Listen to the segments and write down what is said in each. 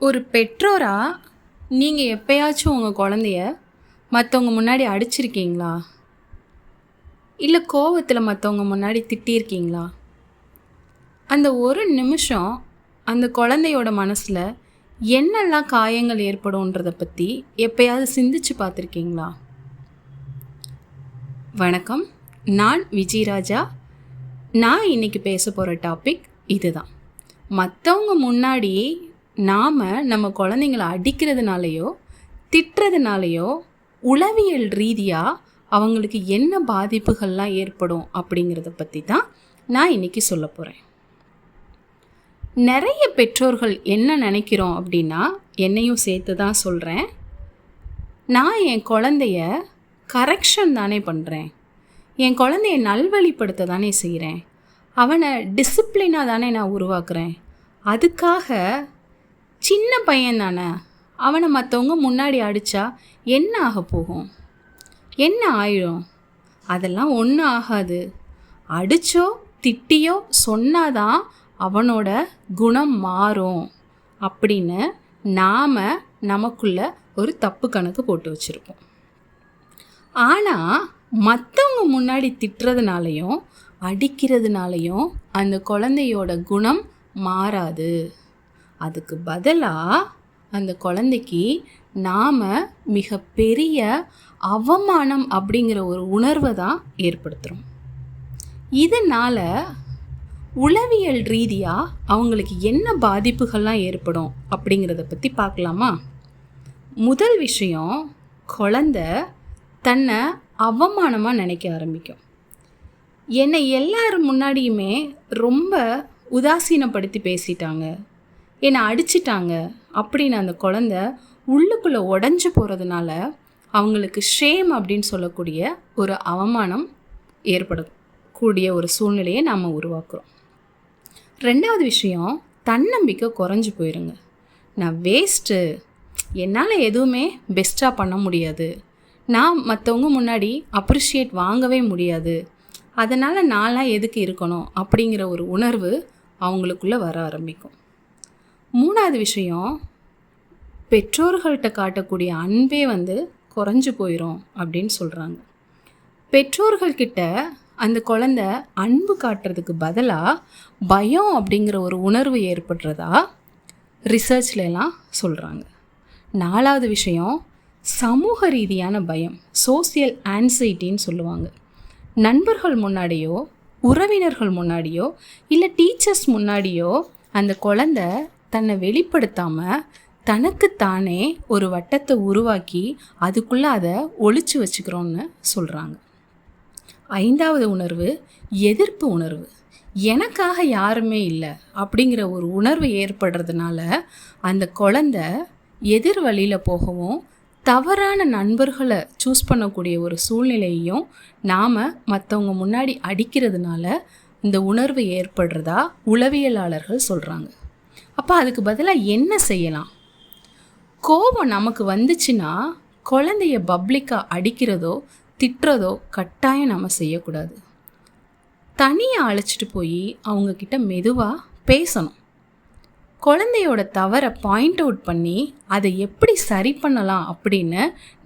ஒரு பெற்றோராக நீங்கள் எப்பயாச்சும் உங்கள் குழந்தைய மற்றவங்க முன்னாடி அடிச்சிருக்கீங்களா? இல்லை கோவத்தில் மற்றவங்க முன்னாடி திட்டியிருக்கீங்களா அந்த ஒரு நிமிஷம் அந்த குழந்தையோட மனசில் என்னெல்லாம் காயங்கள் ஏற்படும்ன்றதை பற்றி எப்பயாவது சிந்திச்சு பார்த்துருக்கீங்களா? வணக்கம். நான் விஜயராஜா நான் இன்றைக்கி பேச போகிற டாபிக் இதுதான். மற்றவங்க முன்னாடி நாம் நம்ம குழந்தைங்கள அடிக்கிறதுனாலையோ திட்டுறதுனாலையோ உளவியல் ரீதியாக அவங்களுக்கு என்ன பாதிப்புகள்லாம் ஏற்படும் அப்படிங்கிறத பற்றி தான் நான் இன்னைக்கு சொல்ல போகிறேன் நிறைய பெற்றோர்கள் என்ன நினைக்கிறோம் அப்படின்னா என்னையும் சேர்த்து தான் சொல்கிறேன் நான் என் குழந்தைய கரெக்ஷன் தானே பண்ணுறேன் என் குழந்தைய நல்வழிப்படுத்த தானே செய்கிறேன் அவனை டிசிப்ளினாக தானே நான் உருவாக்குறேன். அதுக்காக சின்ன பையன் தானே அவனை மற்றவங்க முன்னாடி அடித்தா என்ன ஆக போகும்? என்ன ஆயிடும் அதெல்லாம் ஒன்றும் ஆகாது. அடித்தோ திட்டியோ சொன்னாதான் அவனோட குணம் மாறும். அப்படின்னு நாம் நமக்குள்ள ஒரு தப்பு கணக்கு போட்டு வச்சுருப்போம் ஆனால் மற்றவங்க முன்னாடி திட்டுறதுனாலையும் அடிக்கிறதுனாலையும் அந்த குழந்தையோட குணம் மாறாது. அதுக்கு பதிலாக அந்த குழந்தைக்கு நாம் மிகப்பெரிய அவமானம் அப்படிங்கிற ஒரு உணர்வை தான் ஏற்படுத்துகிறோம் இதனால் உளவியல் ரீதியாக அவங்களுக்கு என்ன பாதிப்புகள்லாம் ஏற்படும் அப்படிங்கிறத பற்றி பார்க்கலாமா? முதல் விஷயம் குழந்த தன்னை அவமானமாக நினைக்க ஆரம்பிக்கும். என்னை எல்லாரும் முன்னாடியுமே ரொம்ப உதாசீனப்படுத்தி பேசிட்டாங்க. என்னை அடிச்சிட்டாங்க அப்படின்னு அந்த குழந்த உள்ளுக்குள்ளே உடஞ்சி போகிறதுனால அவங்களுக்கு ஷேம் அப்படின்னு சொல்லக்கூடிய ஒரு அவமானம் ஏற்படக்கூடிய ஒரு சூழ்நிலையை நாம் உருவாக்குறோம். ரெண்டாவது விஷயம் தன்னம்பிக்கை குறைஞ்சி போயிருங்க. நான் வேஸ்ட்டு என்னால் எதுவுமே பெஸ்ட்டாக பண்ண முடியாது. நான் மற்றவங்க முன்னாடி அப்ரிஷியேட் வாங்கவே முடியாது. அதனால் நான்லாம் எதுக்கு இருக்கணும் அப்படிங்கிற ஒரு உணர்வு அவங்களுக்குள்ளே வர ஆரம்பிக்கும். மூணாவது விஷயம் பெற்றோர்கள்ட்ட காட்டக்கூடிய அன்பே வந்து குறைஞ்சு போயிடும் அப்படின்னு சொல்கிறாங்க பெற்றோர்கள்கிட்ட அந்த குழந்த அன்பு காட்டுறதுக்கு பதிலாக பயம் அப்படிங்கிற ஒரு உணர்வு ஏற்படுறதா ரிசர்ச்லலாம் சொல்கிறாங்க நாலாவது விஷயம் சமூக ரீதியான பயம் சோசியல் ஆன்சைட்டின்னு சொல்லுவாங்க. நண்பர்கள் முன்னாடியோ உறவினர்கள் முன்னாடியோ இல்லை டீச்சர்ஸ் முன்னாடியோ அந்த குழந்த தன்னை வெளிப்படுத்தாமல் தனக்குத்தானே ஒரு வட்டத்தை உருவாக்கி அதுக்குள்ளே அதை ஒழிச்சு வச்சுக்கிறோன்னு சொல்கிறாங்க ஐந்தாவது உணர்வு எதிர்ப்பு உணர்வு. எனக்காக யாருமே இல்லை அப்படிங்கிற ஒரு உணர்வு ஏற்படுறதுனால அந்த குழந்த எதிர் வழியில் போகவும் தவறான நண்பர்களை சூஸ் பண்ணக்கூடிய ஒரு சூழ்நிலையையும் நாம் மற்றவங்க முன்னாடி அடிக்கிறதுனால இந்த உணர்வு ஏற்படுறதா உளவியலாளர்கள் சொல்கிறாங்க அப்போ அதுக்கு பதிலாக என்ன செய்யலாம்? கோபம் நமக்கு வந்துச்சுன்னா குழந்தைய பப்ளிக்காக அடிக்கிறதோ திட்டுறதோ கட்டாயம் நம்ம செய்யக்கூடாது. தனியாக அழைச்சிட்டு போய் அவங்கக்கிட்ட மெதுவாக பேசணும். குழந்தையோட தவறை பாயிண்ட் அவுட் பண்ணி அதை எப்படி சரி பண்ணலாம் அப்படின்னு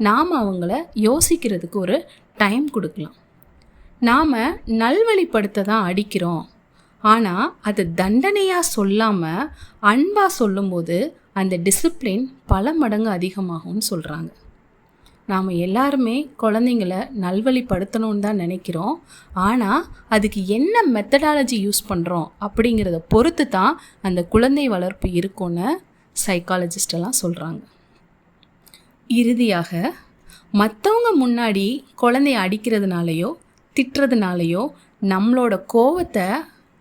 நாம் அவங்கள யோசிக்கிறதுக்கு ஒரு டைம் கொடுக்கலாம். நாம் நல்வழிப்படுத்த தான் அடிக்கிறோம். ஆனால் அது தண்டனையாக சொல்லாமல் அன்பாக சொல்லும்போது அந்த டிசிப்ளின் பல மடங்கு அதிகமாகும்னு சொல்கிறாங்க நாம் எல்லாருமே குழந்தைங்கள நல்வழிப்படுத்தணும்னு தான் நினைக்கிறோம். ஆனால் அதுக்கு என்ன மெத்தடாலஜி யூஸ் பண்ணுறோம் அப்படிங்கிறத பொறுத்து தான் அந்த குழந்தை வளர்ப்பு இருக்கும்னு சைக்காலஜிஸ்டெல்லாம் சொல்கிறாங்க இறுதியாக மற்றவங்க முன்னாடி குழந்தைய அடிக்கிறதுனாலையோ திட்டுறதுனாலையோ நம்மளோட கோவத்தை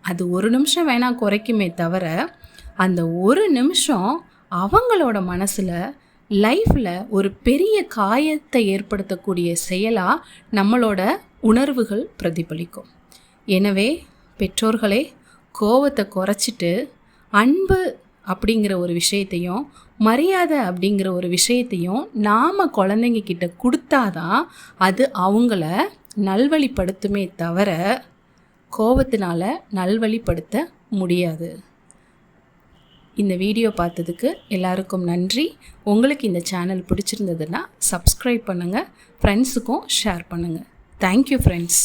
அது ஒரு நிமிஷம் வேணால் குறைக்குமே தவிர அந்த ஒரு நிமிஷம் அவங்களோட மனசில் லைஃப்பில் ஒரு பெரிய காயத்தை ஏற்படுத்தக்கூடிய செயலாக நம்மளோட உணர்வுகள் பிரதிபலிக்கும். எனவே பெற்றோர்களே கோவத்தை குறைச்சிட்டு அன்பு அப்படிங்கிற ஒரு விஷயத்தையும் மரியாதை அப்படிங்கிற ஒரு விஷயத்தையும் நாம் குழந்தைங்க கிட்ட கொடுத்தாதான் அது அவங்கள நல்வழிப்படுத்துமே தவிர கோபத்தினால நல்வழிப்படுத்த முடியாது. இந்த வீடியோ பார்த்ததுக்கு எல்லாருக்கும் நன்றி. உங்களுக்கு இந்த சேனல் பிடிச்சிருந்ததுன்னா சப்ஸ்கிரைப் பண்ணுங்கள் ஃப்ரெண்ட்ஸுக்கும் ஷேர் பண்ணுங்கள் தேங்க்யூ ஃப்ரெண்ட்ஸ்